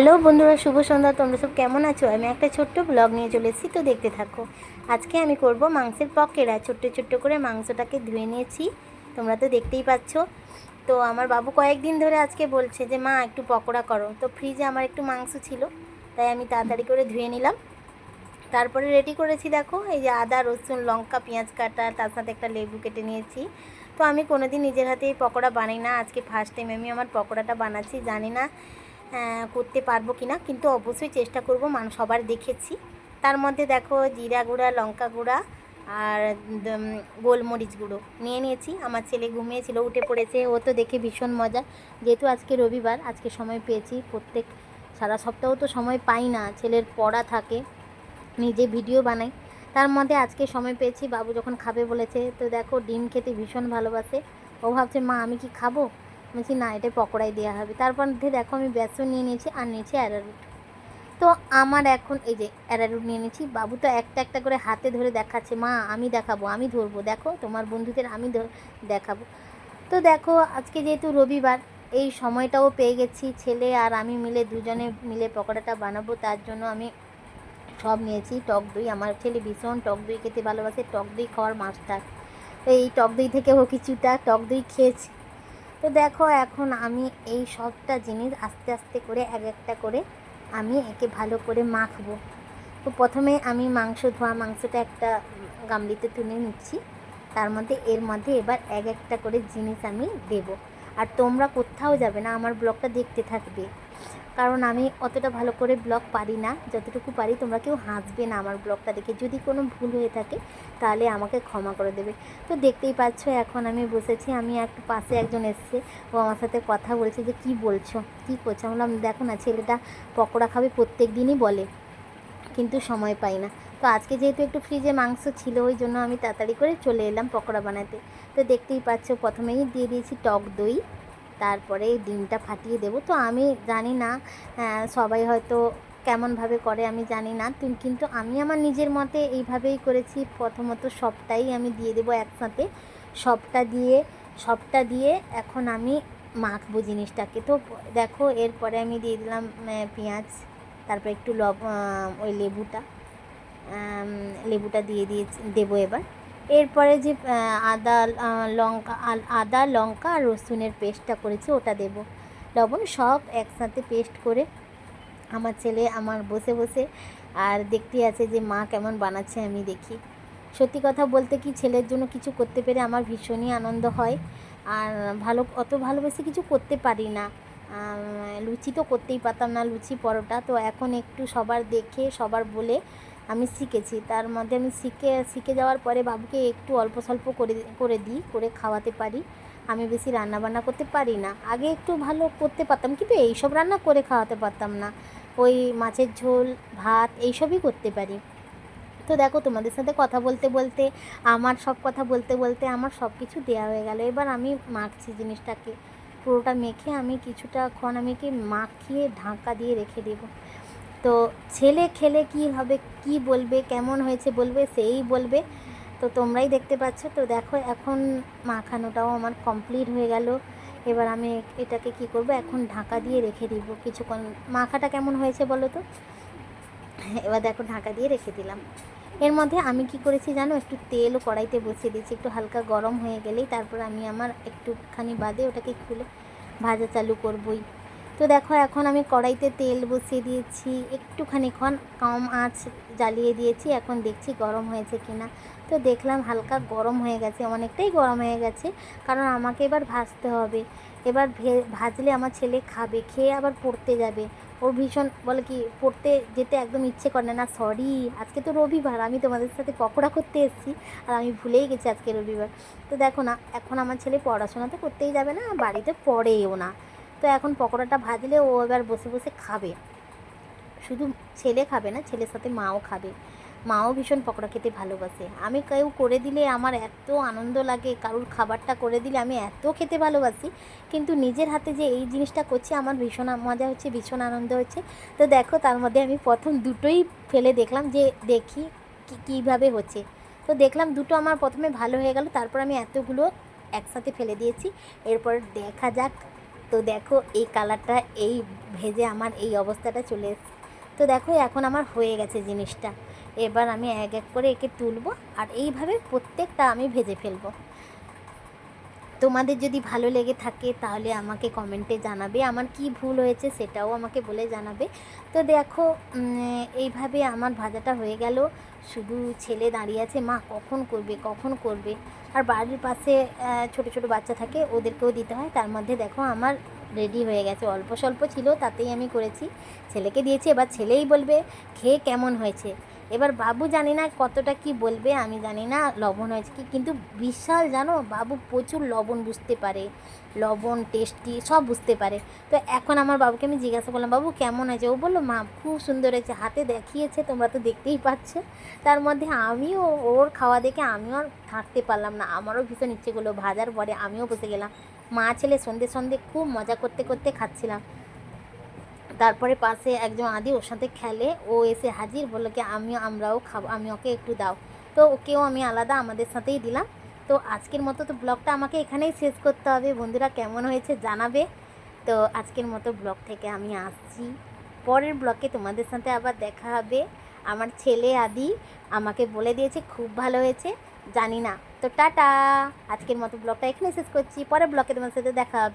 Hello বন্ধুরা, শুভ সন্ধ্যা। তোমরা সব কেমন আছো? আমি একটা ছোট্ট ব্লগ নিয়ে চলে তো দেখতে থাকো। আজকে আমি করব মাংসের পকেরা। ছোট্ট ছোট্ট করে মাংসটাকে ধুয়ে নিয়েছি, তোমরা তো দেখতেই পাচ্ছ। তো আমার বাবু কয়েকদিন ধরে আজকে বলছে যে, মা, একটু পকোড়া করো। তো ফ্রিজে আমার একটু মাংস ছিল, তাই আমি তাড়াতাড়ি করে ধুয়ে নিলাম। তারপরে রেডি করেছি, দেখো, এই যে আদা, রসুন, লঙ্কা, পেঁয়াজ কাটা, তার সাথে একটা লেবু কেটে নিয়েছি। তো আমি কোনোদিন নিজের হাতে পকোড়া বানাই না। আজকে ফার্স্ট টাইম আমি আমার পকোড়াটা বানাচ্ছি, জানি না করতে পারব কি না কিন্তু অবশ্যই চেষ্টা করব মান সবার দেখেছি। তার মধ্যে দেখো জিরা গুঁড়া, লঙ্কা গুঁড়া আর গোলমরিচ গুঁড়ো নিয়ে নিয়েছি। আমার ছেলে ঘুমিয়েছিল, উঠে পড়েছে। ও তো দেখে ভীষণ মজা। যেহেতু আজকে রবিবার, আজকে সময় পেয়েছি প্রত্যেক সারা সপ্তাহ তো সময় পাই না, ছেলের পড়া থাকে, নিজে ভিডিও বানাই। তার মধ্যে আজকে সময় পেয়েছি, বাবু যখন খাবে বলেছে, তো দেখো ডিম খেতে ভীষণ ভালোবাসে। ও ভাবছে, মা, আমি কি খাব? বলছি, না এটা পকোড়াই দেওয়া হবে। তারপর দেখো আমি বেসন নিয়ে নিয়েছি আর নিয়েছি অ্যারারুট। তো আমার এখন এই যে অ্যারারুট নিয়ে নিয়েছি, বাবু তো একটা একটা করে হাতে ধরে দেখাচ্ছে, মা, আমি দেখাবো, আমি ধরবো, দেখো, তোমার বন্ধুদের আমি দেখাবো। তো দেখো, আজকে যেহেতু রবিবার, এই সময়টাও পেয়ে গেছি, ছেলে আর আমি মিলে দুজনে মিলে পকোড়াটা বানাবো, তার জন্য আমি সব নিয়েছি, টক দই। আমার ছেলে ভীষণ টক দই খেতে ভালোবাসে, টক দই খাওয়ার মাস্টার। এই টক দই থেকে ও কিছুটা টক দই খেয়েছি। তো দেখো এখন আমি এই সবটা জিনিস আস্তে আস্তে করে এক একটা করে আমি একে ভালো করে মাখবো। তো প্রথমে আমি মাংস, ধোয়া মাংসটা একটা গামলিতে তুলে নিচ্ছি। তার মধ্যে, এর মধ্যে এবার এক একটা করে জিনিস আমি দেব। আর তোমরা কোথাও যাবে না, আমার ব্লগটা দেখতে থাকবে। কারণ আমি অতটা ভালো করে ব্লগ পারি না, যতটুকু পারি তোমরা কেউ হাসবে না আমার ব্লগটা দেখে। যদি কোনো ভুল হয়ে থাকে, তাহলে আমাকে ক্ষমা করে দেবে। তো দেখতেই পাচ্ছ, এখন আমি বসেছি, আমি একটু পাশে একজন এসছে, ও আমার সাথে কথা বলছে যে, কি বলছো? কি করছ? আমি বললাম, দেখো না, ছেলেটা পকোড়া খাবে প্রত্যেক দিনই বলে, কিন্তু সময় পাই না। তো আজকে যেহেতু একটু ফ্রিজে মাংস ছিল, ওই জন্য আমি তাড়াতাড়ি করে চলে এলাম পকোড়া বানাতে। তো দেখতেই পাচ্ছ, প্রথমেই দিয়ে দিয়েছি টক দই। তারপরে ডিমটা ফাটিয়ে দেবো। তো আমি জানি না সবাই হয়তো কেমনভাবে করে আমি জানি না। কিন্তু আমি আমার নিজের মতে এইভাবেই করেছি। প্রথমত সবটাই আমি দিয়ে দেবো একসাথে। সবটা দিয়ে সবটা দিয়ে এখন আমি মাখবো জিনিসটাকে। তো দেখো, এরপরে আমি দিয়ে দিলাম পেঁয়াজ, তারপর একটু লব ওই লেবুটা। লেবুটা দিয়ে দিয়েছি, দেবো এবার। এরপরে যে আদা লঙ্কা আদা, লঙ্কা আর রসুনের পেস্টটা করেছি, ওটা দেব। লবণ সব একসাথে পেস্ট করে আমার ছেলে আমার বসে বসে আর দেখতে আছে যে মা কেমন বানাচ্ছে আমি দেখি। সত্যি কথা বলতে কি ছেলের জন্য কিছু করতে পেরে আমার ভীষণই আনন্দ হয়। আর ভালো, অত ভালোবেসে কিছু করতে পারি না। লুচি তো করতেই পারতাম না, লুচি পরোটা। তো এখন একটু সবার দেখে, সবার বলে আমি শিখেছি। তার মধ্যে আমি শিখে শিখে যাওয়ার পরে বাবুকে একটু অল্প স্বল্প করে করে দিই, করে খাওয়াতে পারি। আমি বেশি রান্না বান্না করতে পারি না। আগে একটু ভালো করতে পারতাম, কিন্তু এইসব রান্না করে খাওয়াতে পারতাম না। ওই মাছের ঝোল, ভাত, এইসবই করতে পারি। তো দেখো, তোমাদের সাথে কথা বলতে বলতে, আমার সব কথা বলতে বলতে আমার সব কিছু দেওয়া হয়ে গেল। এবার আমি মাখছি জিনিসটাকে। পুরোটা মেখে আমি কিছুটা ক্ষণ আমি কি মাখিয়ে ঢাকা দিয়ে রেখে দেবো। তো ছেলে খেলে কি হবে, কি বলবে, কেমন হয়েছে বলবে, সেই বলবে। তো তোমরাই দেখতে পাচ্ছ। তো দেখো, এখন মাখানোটাও আমার কমপ্লিট হয়ে গেল। এবার আমি এটাকে কি করব, এখন ঢাকা দিয়ে রেখে দিব। কিছুক্ষণ, মাখাটা কেমন হয়েছে বলো তো? এবার দেখো, ঢাকা দিয়ে রেখে দিলাম। এর মধ্যে আমি কি করেছি জানো, একটু তেলও কড়াইতে বসিয়ে দিয়েছি। একটু হালকা গরম হয়ে গেলেই তারপর আমি আমার একটুখানি বাদে ওটাকে খুলে ভাজা চালু করবই। তো দেখো, এখন আমি কড়াইতে তেল বসিয়ে দিয়েছি। একটুখানি ক্ষণ কম আঁচ জ্বালিয়ে দিয়েছি। এখন দেখছি গরম হয়েছে কিনা। তো দেখলাম হালকা গরম হয়ে গেছে, অনেকটাই গরম হয়ে গেছে। কারণ আমাকে এবার ভাজতে হবে। এবার ভাজলে আমার ছেলে খাবে, খেয়ে আবার পড়তে যাবে। ওর ভীষণ বলে কি, পড়তে যেতে একদম ইচ্ছে করে না। সরি, আজকে তো রবিবার, আমি তোমাদের সাথে পকোড়া করতে এসেছি। আর আমি ভুলেই গেছি আজকে রবিবার। তো দেখো না, এখন আমার ছেলে পড়াশোনা তো করতেই যাবে না, বাড়িতে পড়েও না। তো এখন পকোড়াটা ভাজলে ও এবার বসে বসে খাবে। শুধু ছেলে খাবে না, ছেলের সাথে মাও খাবে। মাও ভীষণ পকোড়া খেতে ভালোবাসে। আমি কেউ করে দিলে আমার এত আনন্দ লাগে, কারুর খাবারটা করে দিলে আমি এত খেতে ভালোবাসি। কিন্তু নিজের হাতে যে এই জিনিসটা করছি, আমার ভীষণ মজা হচ্ছে, ভীষণ আনন্দ হচ্ছে। তো দেখো, তার মধ্যে আমি প্রথম দুটোই ফেলে দেখলাম যে দেখি কীভাবে হচ্ছে। তো দেখলাম দুটো আমার প্রথমে ভালো হয়ে গেল, তারপর আমি এতগুলো একসাথে ফেলে দিয়েছি। এরপর দেখা যাক তো দেখো, এই কালারটা, এই ভেজে আমার এই অবস্থাটা চলে এসছে। তো দেখো, এখন আমার হয়ে গেছে জিনিসটা। এবার আমি এক এক করে একে তুলবো আর এইভাবে প্রত্যেকটা আমি ভেজে ফেলব। তোমাদের যদি ভালো লেগে থাকে তাহলে আমাকে কমেন্টে জানাবে। আমার কি ভুল হয়েছে সেটাও আমাকে বলে জানাবে। তো দেখো এইভাবে আমার ভাজাটা হয়ে গেল। শুধু ছেলে দাঁড়িয়ে আছে, মা কখন করবে কখন করবে? আর বাড়ির পাশে ছোট ছোট বাচ্চা থাকে, ওদেরকেও দিতে হয়। তার মধ্যে দেখো, আমার রেডি হয়ে গেছে। অল্প স্বল্প ছিল, তাতেই আমি করেছি। ছেলেকে দিয়েছি, এবার ছেলেই বলবে, খেয়ে কেমন হয়েছে? এবার বাবু জানি না কতটা কি বলবে, আমি জানি না লবণ হয়েছে কি, কিন্তু বিশাল জানো, বাবু প্রচুর লবণ বুঝতে পারে, লবণ টেস্টি সব বুঝতে পারে। তো এখন আমার বাবুকে আমি জিজ্ঞাসা করলাম, বাবু কেমন হয়েছে ও বলল, মা, খুব সুন্দর হয়েছে, হাতে দেখিয়েছে, তোমরা তো দেখতেই পাচ্ছ। তার মধ্যে আমিও, ওর খাওয়া দেখে আমিও আর থাকতে পারলাম না, আমারও ভীষণ ইচ্ছে করল, ভাজার পরে আমিও বসে গেলাম। মা ছেলে সন্ধে সন্ধে খুব মজা করতে করতে খাচ্ছিলাম। তারপরে পাশে একজন আদি ওর সাথে খেলে। ও এসে হাজির বলল কি আমি আমরাও খাব আমি ওকে একটু দাও। তো ওকেও আমি আলাদা আমাদের সাথেই দিলাম। তো আজকের মতো তো ব্লগটা আমাকে এখানেই শেষ করতে হবে। বন্ধুরা কেমন হয়েছে জানাবে। তো আজকের মতো ব্লগ থেকে আমি আসছি। পরের ব্লগে তোমাদের সাথে আবার দেখা হবে। আমার ছেলে আদি আমাকে বলে দিয়েছে, খুব ভালো হয়েছে। জানি না। তো টাটা! আজকের মতো ব্লগটা এখানে শেষ করছি। পরের ব্লগে তোমার সাথে দেখা হবে।